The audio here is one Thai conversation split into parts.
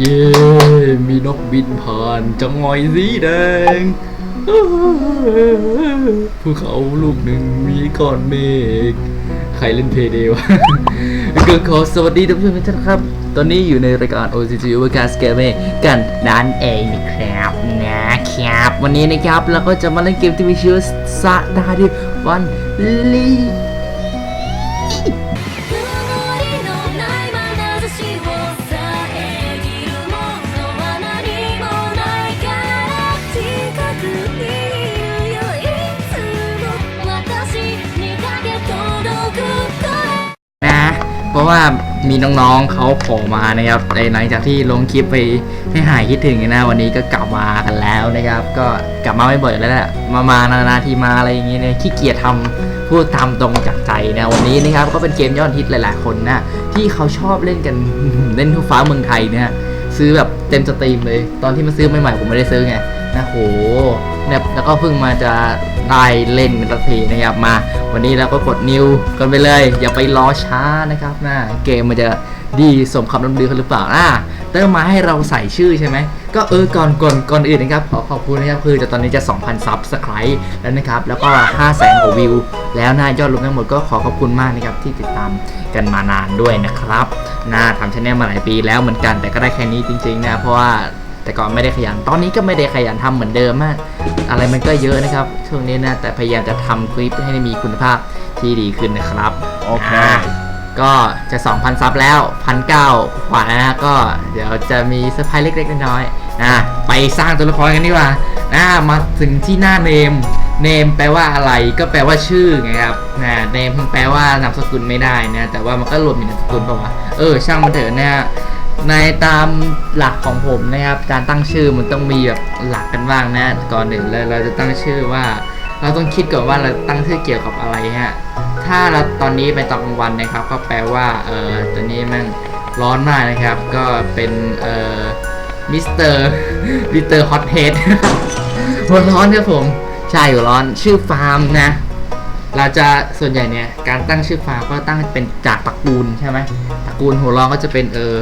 เย้ มีนกบินผ่านจังหอยสีแดงภูเขาลูกหนึ่งมีก้อนเมฆใครเล่นเพลย์เดวะก็ขอสวัสดีท่านผู้ชมทุกท่านครับ ตอนนี้อยู่ในรายการ OCG Overcast Game กันนั่นเองนะครับนะครับ วันนี้นะครับเราก็จะมาเล่นเกมที่มีชื่อซาดาดิวันลี เพราะว่ามีน้องๆเขาโผล่มานะครับในหลังจากที่ลงคลิปไปให้หายคิดถึงนะวันนี้ก็กลับมากันแล้วนะครับ ก็กลับมาไม่บ่อยแล้วแหละมามานาๆทีมาอะไรอย่างเงี้ยขี้เกียจทำพูดตามตรงจากใจนะวันนี้นะครับก็เป็นเกมยอดฮิตหลายๆคนนะที่เขาชอบเล่นกันเล่นทั่วฟ้าเมืองไทยเนี่ยซื้อแบบเต็มสตรีมเลย ตอนที่มาซื้อใหม่ๆผมไม่ได้ซื้อไงนะโห นี่ยแล้วก็เพิ่งมาจะได้เล่นกันสักทีนะครับมา วันนี้เราก็กดนิวกันไปเลย อย่าไปรอช้านะครับนะเกมมันจะดีสมคำลำลือกันหรือเปล่าอะเติมมาให้เราใส่ชื่อใช่ไหมก็เออก่อนก่อนก่อนอื่นนะครับขอขอบคุณนะครับคือจะตอนนี้จะ 2,000 ซับสไครต์แล้วนะครับแล้วก็ 500,000กว่าวิว แล้วนะยอดรวมทั้งหมดก็ขอขอบคุณมากนะครับที่ติดตามกันมานานด้วยนะครับนะทำชแนลมาหลายปีแล้วเหมือนกันแต่ก็ได้แค่นี้จริงๆนะเพราะว่า แต่ก่อนไม่ได้ขยัน ตอนนี้ก็ไม่ได้ขยันทำเหมือนเดิมมาก อะไรมันก็เยอะนะครับ ช่วงนี้นะ แต่พยายามจะทำคลิปให้มีคุณภาพที่ดีขึ้นนะครับ โอเคาก็จะ 2,000 ซับแล้วพันเก้าขวานะก็เดี๋ยวจะมีเซอร์ไพรส์เล็กๆน้อยๆนะไปสร้างตัวละครกันดีกว่านะมาถึงที่หน้าเนมเนมแปลว่าอะไรก็แปลว่าชื่อไงครับนะเนมเพิ่งแปลว่านามสกุลไม่ได้นะ แต่ว่ามันก็รวมเป็นนามสกุลป่าวะเออช่างมันเถอะนะ ในตามหลักของผมนะครับ การตั้งชื่อมันต้องมีแบบหลักกันบ้างนะก่อนหนึ่งเลยเราจะตั้งชื่อว่า เราต้องคิดก่อนว่าเราตั้งชื่อเกี่ยวกับอะไรฮะถ้าเราตอนนี้เป็นตอนกลางวันนะครับ ก็แปลว่าเออตอนนี้มันร้อนมากนะครับ ก็เป็นเออมิสเตอร์มิสเตอร์ฮอตเฮดหัวร้อนครับผมใช่หัวร้อนชื่อฟาร์มนะเราจะส่วนใหญ่เนี่ยการตั้งชื่อฟาร์มก็ตั้งเป็นจากตระกูลใช่ไหมตระกูลหัวร้อนก็จะเป็นเออ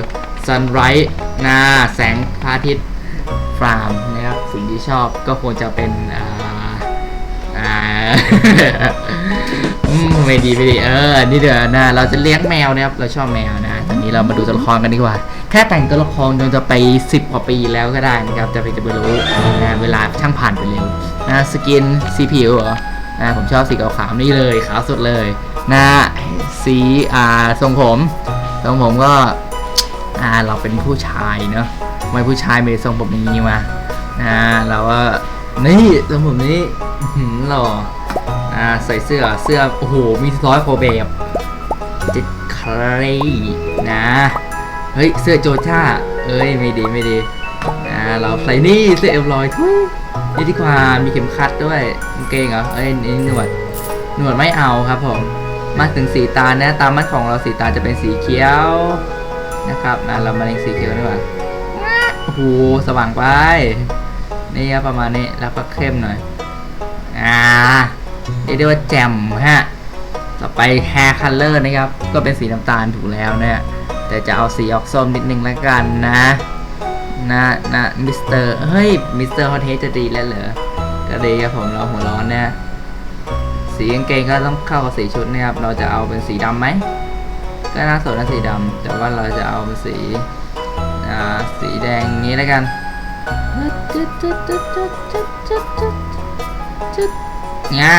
ซันไรส์นาแสงพระอาทิตย์ฟาร์มนะครับสิ่งที่ชอบก็ควรจะเป็นอ่าอ่าอืมไม่ดีไม่ดีเออ นี่เดี๋ยวนะเราจะเลี้ยงแมวนะครับ เราชอบแมวนะตอนนี้เรามาดูตัวละครกันดีกว่า แค่แต่งตัวละครจนจะไป 10กว่าปีแล้วก็ได้นะครับ จะไปจะไปรู้นะเวลาช่างผ่านไปเร็วนะสกินสีผิวเหรอนะผมชอบสีขาวๆนี่เลยขาวสุดเลยนะสีอ่าทรงผมทรงผมก็ อ่าเราเป็นผู้ชายเนาะทำไม่ผู้ชายมีทรงผมอย่างนี้มาอ่าเราก็นี่ทรงผมนี้หือหล่ออ่าใส่เสื้อเสื้อโอ้โหมีร้อยโคแบบจิตคลนะเฮ้ยเสื้อโจจ้าเอ้ยไม่ดีไม่ดีอ่าเราใส่นี่เสื้อเอลลอยทุยนี่ดีกว่ามีเข็มขัดด้วยกางเกงเหรอเอ้ยนี่หนวดหนวดไม่เอาครับผมมาถึงสีตานะตามัดของเราสีตาจะเป็นสีเขียว นะครับนะเรามาเล็งสีเขียวดีกว่าโอ้โหสว่างไป นี่ครับประมาณนี้แล้วก็เข้มหน่อย อ่าเรียกได้ว่าแจ่มฮะ ต่อไป hair color นะครับ ก็เป็นสีน้ำตาลถูกแล้วเนี่ย แต่จะเอาสีออกส้มนิดนึงแล้วกันนะนะนะมิสเตอร์เฮ้ยมิสเตอร์ฮอตเทสจะดีแล้วเหรอ ก็ดีครับผมเราหัวร้อนเนี่ยสีกางเกงก็ต้องเข้ากับสีชุดนะครับ เราจะเอาเป็นสีดำไหม ก็น่าสนนะสีดำแต่ว่าเราจะเอาเป็นสีสีแดงนี้แล้วกันง่า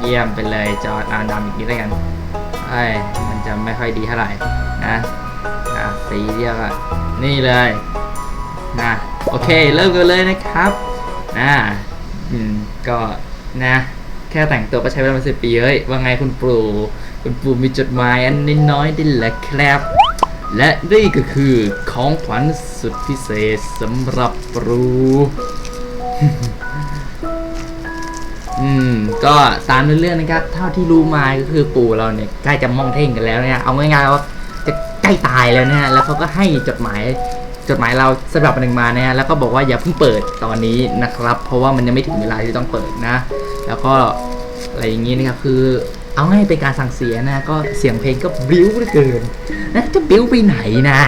เยี่ยมไปเลยจอดอาดำอีกนิดแล้วกันเอ้มันจะไม่ค่อยดีเท่าไหร่นะสีเดียวกันนี่เลยนะโอเค เริ่มกันเลยนะครับนะอืมก็นะ แค่แต่งตัวก็ใช้เวลาเป็นสิบปีเฮ้ยว่าไงคุณปู่คุณปู่มีจดหมายอันน้อยๆนี่แหละครับ และนี่ก็คือของขวัญสุดพิเศษสำหรับปูอืม ก็ตามเรื่องนะครับ เท่าที่รู้มาก็คือปู่เราเนี่ยใกล้จะมองเท่งกันแล้วเนี่ยเอาง่ายๆว่าจะใกล้ตายแล้วเนี่ยแล้วเขาก็ให้จดหมายจดหมายเราสำหรับหนึ่งมาเนี่ยแล้วก็บอกว่าอย่าเพิ่งเปิดตอนนี้นะครับ เพราะว่ามันยังไม่ถึงเวลาที่ต้องเปิดนะ แล้วก็อะไรอย่างนี้นะครับคือเอาง่ายเป็นการสั่งเสียนะ ก็เสียงเพลงก็บิ้วเหลือเกินนะจะบิ้วไปไหนนะ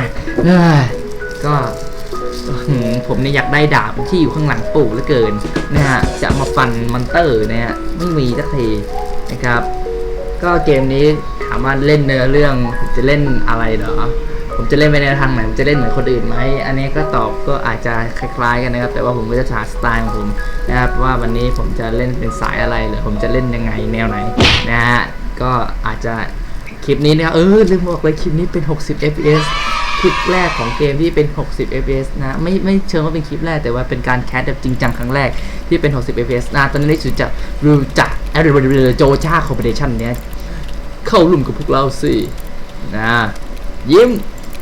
เอ้ยก็ผมเนี่ยอยากได้ดาบที่อยู่ข้างหลังปู่เหลือเกินนะฮะจะมาฟันมอนเตอร์เนะฮะไม่มีสักทีนะครับ ก็เกมนี้ถามว่าเล่นเนื้อเรื่องจะเล่นอะไรเหรอ ผมจะเล่นไปในทางไหนผมจะเล่นเหมือนคนอื่นไหมอันนี้ก็ตอบก็อาจจะคล้ายๆกันนะครับ แต่ว่าผมก็จะหาสไตล์ของผมนะครับว่าวันนี้ผมจะเล่นเป็นสายอะไรหรือผมจะเล่นยังไงแนวไหนนะฮะก็อาจจะคลิปนี้นะครับเออลืมบอกเลยคลิปนี้เป็น 60 fps คลิปแรกของเกมที่เป็น 60 fps นะไม่ไม่เชิงว่าเป็นคลิปแรกแต่ว่าเป็นการแคสแบบจริงจังครั้งแรกที่เป็น 60 fps นะตอนนี้ได้สุดจะรู้จักแอดเรโจชาคอมเพลชันเนี้ยเข้ารุ่มกับพวกเราสินะยิ้ม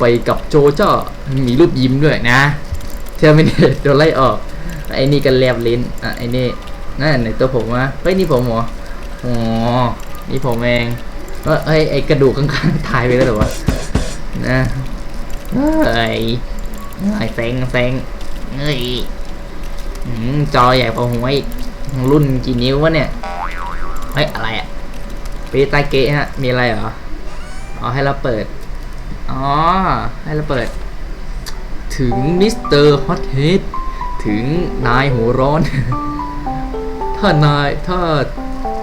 ไปกับโจเจ้ามีรูปยิ้มด้วยนะเทอร์มินเตโดนไล่ออกไอ้นี่กันแลบลิ้นอะไอ้นี่นั่นในตัวผมวะเฮ้ยนี่ผมเหรออ๋อนี่ผมเองเอ้ยไอ้กระดูกข้างๆตายไปแล้วหรอวะนะเฮ้ยไอ้เซ็งเซ็งเฮ้ยจอใหญ่พอหัวอีกรุ่นกี่นิ้ววะเนี่ยเฮ้ยอะไรอะปีตาเกะฮะมีอะไรเหรออ๋อให้เราเปิด อ๋อ ให้เราเปิด ถึงมิสเตอร์ฮอตเฮดถึงนายหัวร้อน ถ้านายถ้า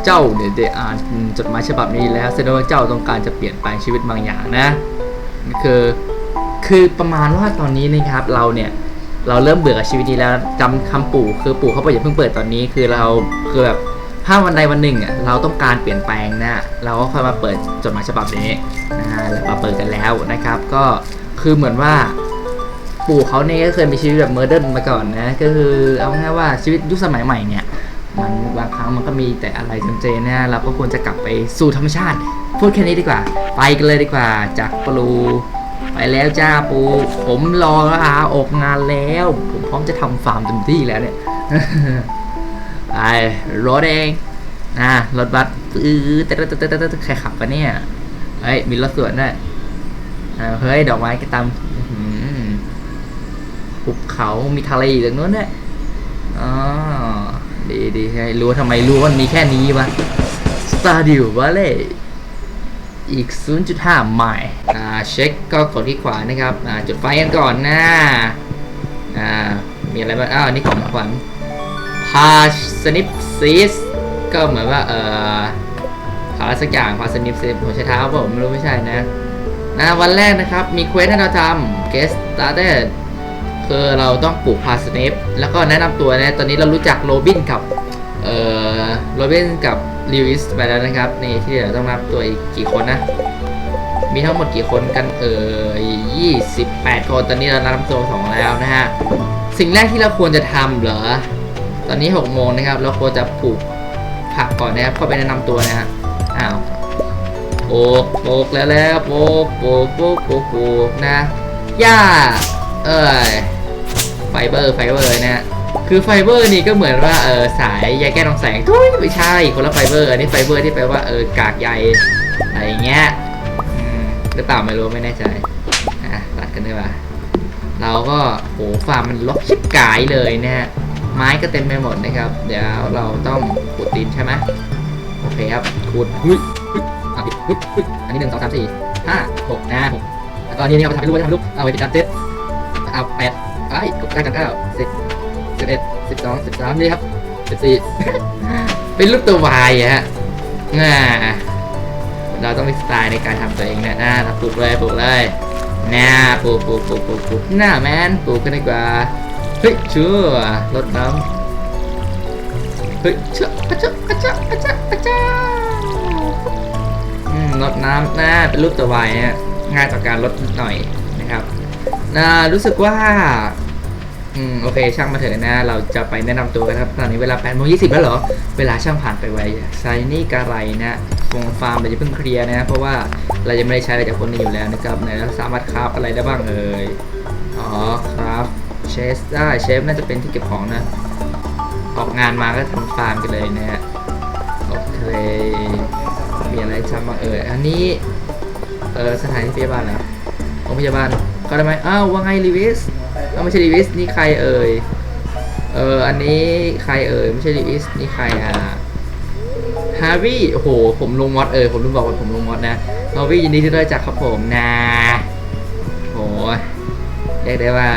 เจ้าเนี่ยได้อ่านจดหมายฉบับนี้แล้วแสดงว่าเจ้าต้องการจะเปลี่ยนแปลงชีวิตบางอย่างนะคือคือประมาณว่าตอนนี้นะครับเราเนี่ยเราเริ่มเบื่อกับชีวิตนี้แล้วจำคำปู่คือปู่เขาบอกอย่าเพิ่งเปิดตอนนี้คือเราคือแบบ ถ้าวันใดวันหนึ่งอะเราต้องการเปลี่ยนแปลงนะเราก็ค่อยมาเปิดจดหมายฉบับนี้นะฮะแล้วมาเปิดกันแล้วนะครับ ก็คือเหมือนว่าปู่เขาเนี่ยก็เคยมีชีวิตแบบเมอร์เดิร์นมาก่อนนะ ก็คือเอาง่ายว่าชีวิตยุคสมัยใหม่เนี่ยมันบางครั้งมันก็มีแต่อะไรจำเจนะฮะเราก็ควรจะกลับไปสู่ธรรมชาติ พูดแค่นี้ดีกว่า ไปกันเลยดีกว่าจากปลูไปแล้วจ้าปู ผมรอลาออกงานแล้ว ผมพร้อมจะทำฟาร์มเต็มที่แล้วเนี่ย ไปรถเองอ่ารถบัสอือแต่แต่แต่แต่ใครขับปะเนี่ยเฮ้ยมีรถสวนด้วยเฮ้ยดอกไม้กระตำอื้อหือภูเขามีทะเลอยู่ตรงนู้นเนี่ยอ๋อดีดีใช่รู้ทำไมรู้ว่ามันมีแค่นี้วะสตาร์ดิววะเลยอีก 0.5ไมล์อ่าเช็คก็กดที่ขวานะครับอ่าจุดไฟกันก่อนนะอ่ามีอะไรบ้างอ้าวนี่ของขวัญ พาสนิปซีสก็เหมือนว่าเอ่อหาอะไรสักอย่างพาสนิปซีสผมใช้เท้าเปล่าผมไม่รู้ไม่ใช่นะนะวันแรกนะครับมีเควสให้เราทำ guest started คือเราต้องปลูกพาสนิปแล้วก็แนะนำตัวนะตอนนี้เรารู้จักโรบินกับเอ่อโรบินกับลิวิสไปแล้วนะครับนี่ที่เหลือต้องนับตัวอีกกี่คนนะ มีทั้งหมดกี่คนกันเอ่ย28คนตอนนี้เรานับตัวสองแล้วนะฮะ สิ่งแรกที่เราควรจะทำเหรอ ตอนนี้6โมงนะครับ เราควรจะปลูกผักก่อนนะครับเข้าไปแนะนำตัวนะฮะอ้าวปลูกปลูกแล้วแล้วปลูกปลูกปลูกปลูกปลูกนะหญ้าเอ้ยไฟเบอร์ไฟเบอร์นะฮะคือไฟเบอร์นี่ก็เหมือนว่าเออสายใยแก้รองแสงทุยไม่ใช่คนละไฟเบอร์อันนี้ไฟเบอร์ที่แปลว่าเออกากใยอะไรเงี้ยอืมหรือเปล่าไม่รู้ไม่แน่ใจอะตัดกันดีกว่าเราก็โหฟาร์มมันล็อกชิบกายเลยนะฮะ ไม้ก็เต็มไปหมดนะครับ เดี๋ยวเราต้องขุดดินใช่ไหมโอเคครับขุดหุ้ยหุ้ยอะหุ้ยหุ้ยอันนี้หนึ่งสองสามสี่ห้าหกนะหกแล้วก็อันนี้นี่เอาไปทำเป็นรูปไว้ทำเป็นรูปเอาไปติดการเซ็ตเอาแปดไอ้เก้าเก้าเก้าสิบสิบเอ็ดสิบสองสิบสามนี่ครับสิบสี่เป็นรูปตัววายอะฮะอ่าเราต้องมีสไตล์ในการทำตัวเองนะหน้าเราปลูกเลยปลูกเลยหน้าปลูกปลูกปลูกปลูกปลูกหน้าแมนปลูกกันดีกว่า เฮ้ยเชื่อรดน้ำเฮ้ยเชื่ออะเจ้าอะเจ้าอะเจ้าอะเจ้าอืมรดน้ำนะเป็นรูปตัววายง่ายต่อการลดหน่อยนะครับนะรู้สึกว่าอืมโอเคช่างมาเถอะนะ เราจะไปแนะนำตัวกันครับตอนนี้เวลา8โมง20แล้วเหรอ เวลาช่างผ่านไปไวไซนี่กะไรนะฟงฟาร์มเราจะเพิ่งเคลียร์นะ เพราะว่าเรายังไม่ได้ใช้อะไรจากคนนี้อยู่แล้วนะครับไหนเราสามารถคราฟอะไรได้บ้างเอ่ยอ๋อครับ เชฟได้เชฟน่าจะเป็นที่เก็บของนะ ออกงานมาก็ทำฟาร์มกันเลยนะฮะโอเคมีอะไรทำบ้าเอออันนี้เออสถานที่พยาบาลเหรอโรงพยาบาลก็ได้ไหมอ้าวว่าไงลีวิสอ้าวไม่ใช่ลีวิสนี่ใครเอ่ยเอออันนี้ใครเอ่ยไม่ใช่ลีวิสนี่ใครอะฮาร์วิโอ้โหผมลงมอดเออผมลืมบอกว่าผมลงมอดนะฮาร์วิยินดีที่ได้จักครับผมนะโหเดี๋ยวเรียกได้ว่า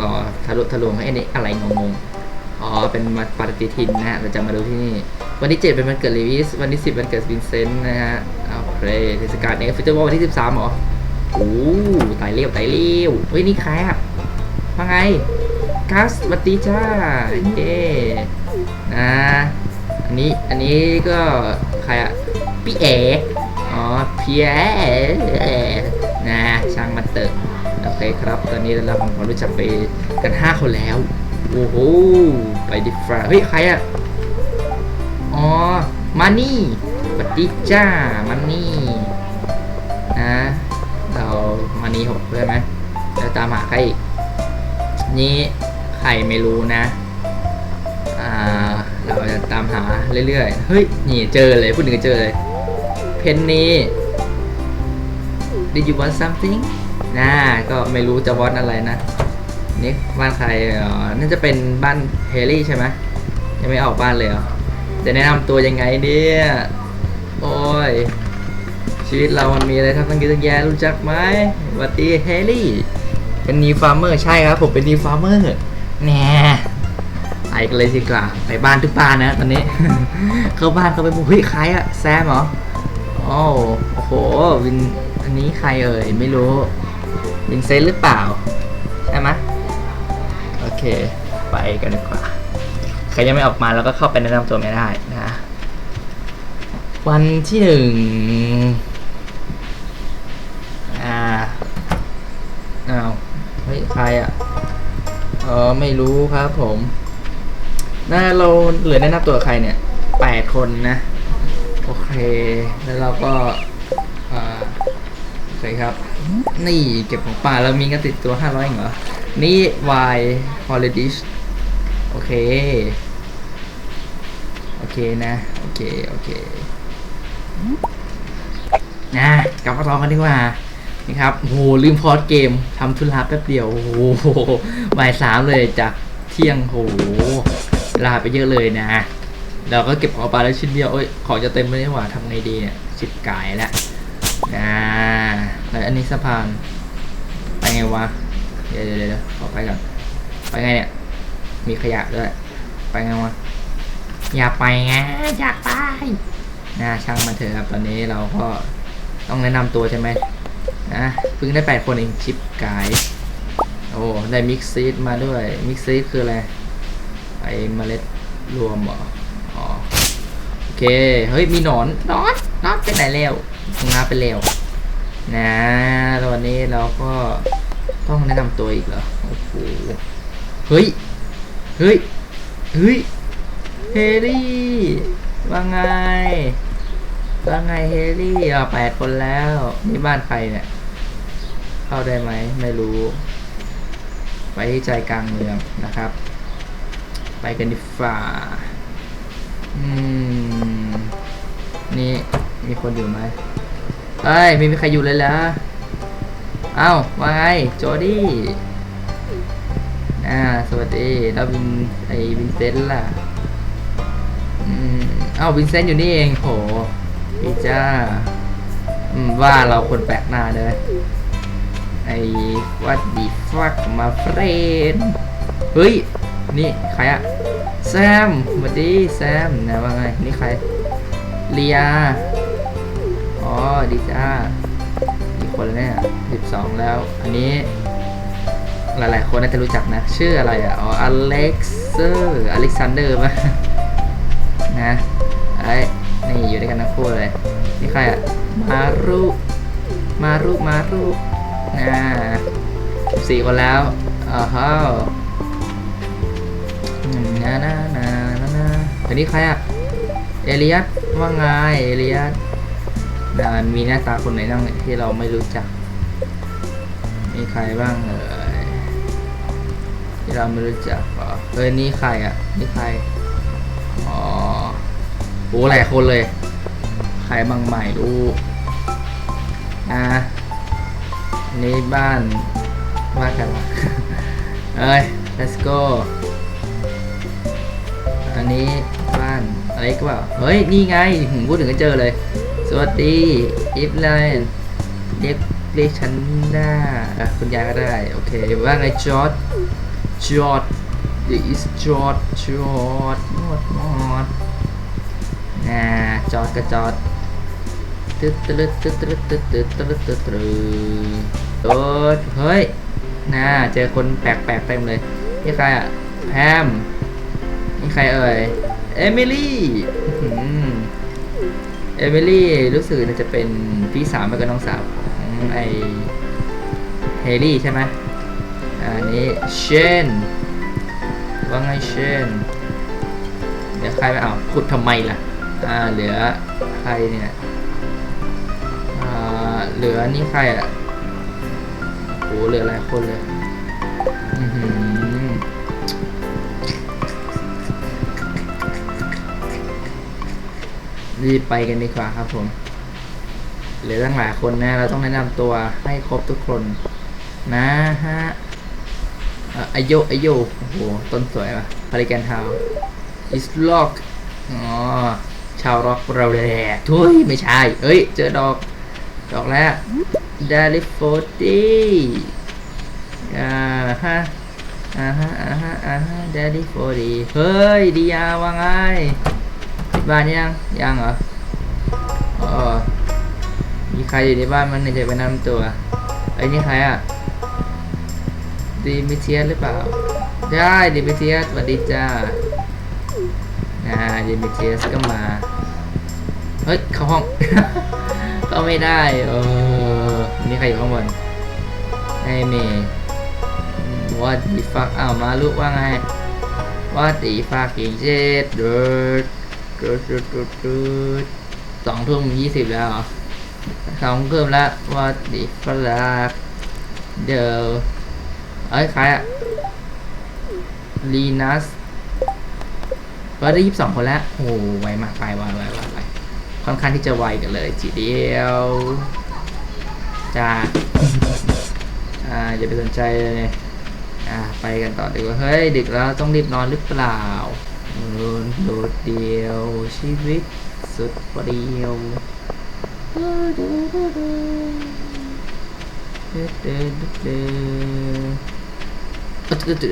รอทะลุทะลวงให้อันนี้อะไรงงๆ อ๋อ เป็นมาปฏิทินนะฮะ เราจะมาดูที่นี่ วันที่ 7 เป็นวันเกิดเลวิส วันที่ 10 วันเกิดวินเซนต์นะฮะเอเพลย์เทศกาลเอ็กซ์ฟิวเจอร์วันที่ 13เหรอ โอ้ตายเร็วตายเร็วเฮ้ย นี่ใครอะว่าไงกัสวัตดีจ้าเย้นะอันนี้ อันนี้ก็ใครอะพี่เออ๋อพี่เอ๋นะช่างมันเตอะ โอเคครับ ตอนนี้เราทำความรู้จักไปกัน 5 คนแล้ว โอ้โห ไปดิฟราเฮ้ย ใครอะอ๋อ มานี่สวัสดีจ้ามานี่นะ เรามานี่หกใช่ไหมแล้วตามหาใครอีกนี่ใครไม่รู้นะ อ่า เราจะตามหาเรื่อยๆ เฮ้ย นี่เจอเลยพูดถึงเจอเลย เพนนี Did you want something น่าก็ไม่รู้จะวอนอะไรนะ นี่บ้านใครอ๋อน่าจะเป็นบ้านเฮลี่ใช่ไหมยังไม่ออกบ้านเลยเหรอจะแนะนำตัวยังไงเนี่ยโอ้ยชีวิตเรามันมีอะไรทำตั้งเยอะตั้งแยะรู้จักไหมวัสดีเฮลี่ เป็นนิวฟาร์เมอร์ใช่ครับ ผมเป็นนิวฟาร์เมอร์แน่ไปกันเลยสิกว่าไปบ้านทุกบ้านนะ ตอนนี้ เข้าบ้านเข้าไปบุ้ยใครอะแซมเหรอโอ้โอ้โหวินอันนี้ใครเอ่ยไม่รู้ วินเซนต์หรือเปล่า ใช่ไหมโอเค ไปกันดีกว่า ใครยังไม่ออกมาเราก็เข้าไปแนะนำตัวไม่ได้นะ วันที่หนึ่งอ่าอ้าวเฮ้ยใครอะเออไม่รู้ครับผมน่าเราเหลือแนะนำตัวใครเนี่ยแปดคนนะ โอเค แล้วเราก็ เคครับ นี่เก็บของป่าเรามีเงินติดตัวห้าร้อยเหรอ นี่ Y Holiday โอเค โอเคนะ โอเค โอเค นะกลับมาต่อกันดีกว่านี่ครับโหลืมพอดเกมทำธุระแป๊บเดียว โอ้โหบ่ายสามเลยจากเที่ยงโหลาไปเยอะเลยนะ เราก็เก็บของไปแล้วชิ้นเดียว เอ้ย ของจะเต็มไม่ได้หว่าทำไงดีเนี่ยชิบกายแล้ว นะแล้วอันนี้สะพาน ไปไงวะ เดี๋ยวเดี๋ยวเดี๋ยวขอไปก่อน ไปไงเนี่ย มีขยะด้วย ไปไงวะ อย่าไปไงอยากไปนะช่างมันเถอะครับ ตอนนี้เราก็ต้องแนะนำตัวใช่ไหมนะเพิ่งได้แปดคนเองชิปกาย โอ้ ได้มิกซีดมาด้วย มิกซีดคืออะไร ไอเมล็ดรวมเหรอ อ๋อ โอเค เฮ้ย มีหนอนหนอนหนอนไปไหนแล้ว งาไปแล้วนะตอนนี้เราก็ต้องแนะนำตัวอีกเหรอโอ้โหเฮ้ย เฮ้ย เฮ้ย เฮลี่ว่าไงว่าไงเฮลี่อะแปดคนแล้ว นี่บ้านใครเนี่ย เข้าได้ไหม ไม่รู้ ไปที่ใจกลางเมืองนะครับ ไปกันดีฝ่าอืม นี่ มีคนอยู่ไหมเอ้ยไม่มีใครอยู่เลยเหรอเอ้าว่าไงโจดี้อ่าสวัสดีแล้ววินไอวินเซนต์ล่ะอืมเอ้าวินเซนต์อยู่นี่เองโหพี่จ้าอืมว่าเราคนแปลกหน้าเลยไอ้วัดดีฟักมาเฟรนเฮ้ย นี่ใครอะแซมสวัสดีแซมนะว่าไง นี่ใครเลีย อ๋อ ดีจ้ากี่คนแล้วเนี่ยสิบสองแล้ว อันนี้ หลายๆ คนน่าจะรู้จักนะ ชื่ออะไรอะ อ๋อ อเล็กเซอร์อเล็กซานเดอร์ป่ะ นะไอ้นี่อยู่ด้วยกันทั้งคู่เลย นี่ใครอะ มารุ มารุ มารุนะสี่คนแล้วอ้าวฮ้าวนะนะนะนะนะอันนี้ใครอะ เอเลียสว่าไง เอเลียส นมีหน้าตาคนไหนบ้างที่เราไม่รู้จัก มีใครบ้างเอ่ยที่เราไม่รู้จักเอเอ้ยนี่ใครอะนี่ใครอ๋อโหหลายคนเลยใครบางใหม่รู้อะนี่บ้านบ้านใครวะเอ้ย let's go อันนี้บ้านอะไรก็เปล่าเฮ้ย นี่ไงพูดถึงก็เจอเลย วัสดีอีฟไลน์เรียกเรียกฉันหน้าอะคุณยายก็ได้ โอเค ว่าไงจอร์ดจอร์ด is จอร์ดจอร์ดนวดนวดนะจอร์ดก็จอร์ดตึ๊ดตึ๊ดตึ๊ดตึ๊ดตึ๊ดตึ๊ดตึ๊ดตึ๊ดตึ๊ดโอ๊ยเฮ้ยน่าเจอคนแปลกๆเต็มเลยนี่ใครอะแพมนี่ใครเอ่ยเอมิลี่ อื้อเมลี่รู้สึกจะเป็นพี่สาวม่ก็น้องสาวของไอเฮลี่ใช่ไหมอันนี้เชนว่าไงเชนเดี๋ยวใครไปเอาขุดทำไมล่ะอ่าเหลือใครเนี่ยอ่าเหลือนี่ใครอะโหเหลือหลายคนเลยอือหือ รีบไปกันดีกว่าครับผมเหลือตั้งหลายคนนะ เราต้องแนะนำตัวให้ครบทุกคนนะฮะอายุอายุโอ้โห ต้นสวยว่ะพาริแกนทาวอิสล็อกอ๋อ ชาวร็อกเราแหละทุยไม่ใช่ เอ้ย เจอดอก ดอกแล้วดาลิโฟตี้อ่าฮะอ่าฮะอ่าฮะอ่าฮะดาลิโฟตี้เฮ้ย ดียาว่าไง บ้านยังยังเหรออ๋อมีใครอยู่ในบ้านมันเนี่ยจไปนำตัวไอ้นี่ใครอะดิมิเทียสหรือเปล่า ได้ดิมิเทียสสวัสดีจ้าอ่าดิมิเทียสก็มา เฮ้ยเข้าห้อง ก็ไม่ได้ เออนี่ใครอยู่ข้างบนไอ้เมย์ว่าดีฟักอ้าวมาลุกว่าไงว่าดีฟักกิงเจ็ดเดิร์ ดดูดดูดดูดดูดสองทุ่มยี่สิบแล้วเหรอสองทุ่มแล้วว่าดีฟลาเดี๋ยวเอ้ยใครอะลีนัสก็ได้ยี่สิบสองคนแล้ว โอ้ไวมากไปไวไวไวไวค่อนข้างที่จะไวกันเลยทีเดียวจ้าอ่าอย่าไปสนใจเลยอ่าไปกันต่อดีกว่า เฮ้ย ดึกแล้วต้องรีบนอนหรือเปล่า โดดเดียวชีวิตสุดเปรียวเดินเดินเดินเดิ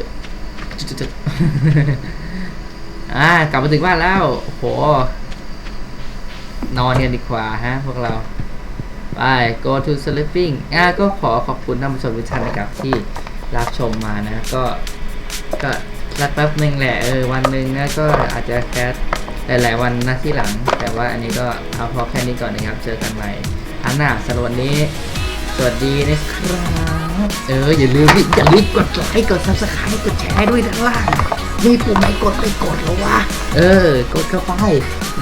นอ่ากลับมาถึงบ้านแล้วโหนอนกันดีกว่าฮะพวกเราไป go to sleeping อะก็ขอขอบคุณท่านผู้ชมทุกท่านนะครับที่รับชมมานะ ก็ก็ รักแป๊บหนึ่งแหละเออวันหนึ่งนะก็อาจจะแคสหลายๆวันนะที่หลัง แต่ว่าอันนี้ก็เอาพอแค่นี้ก่อนนะครับ เจอกันใหม่อันหน้าสำหรับวันนี้ สวัสดีนะครับเอออย่าลืมดิอย่าลืมกดไลค์กด subscribe กดแชร์ด้วยด้านล่างมีปุ่มไหนกดไปกดแล้ววะเออ กดเข้าไป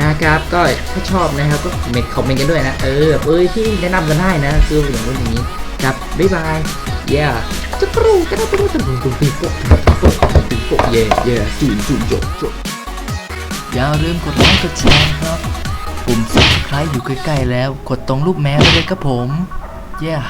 นะครับก็ถ้าชอบนะครับก็คอมเมนต์คอมเมนต์กันด้วยนะ เออแบบเอ้ยที่แนะนำกันได้นะ คืออย่างนู้นอย่างนี้ครับบ๊ายบายเย้จะกรูจะได้ไปรู้สึกตุ้งปีโป้ตุ้งปี โป้เย่เย่จุ่มจุ่มจบจบอย่าลืมกดไลค์กดแชร์ครับปุ่ม subscribe อยู่ใกล้ๆแล้ว กดตรงรูปแมวไว้เลยครับผม เย่ yeah.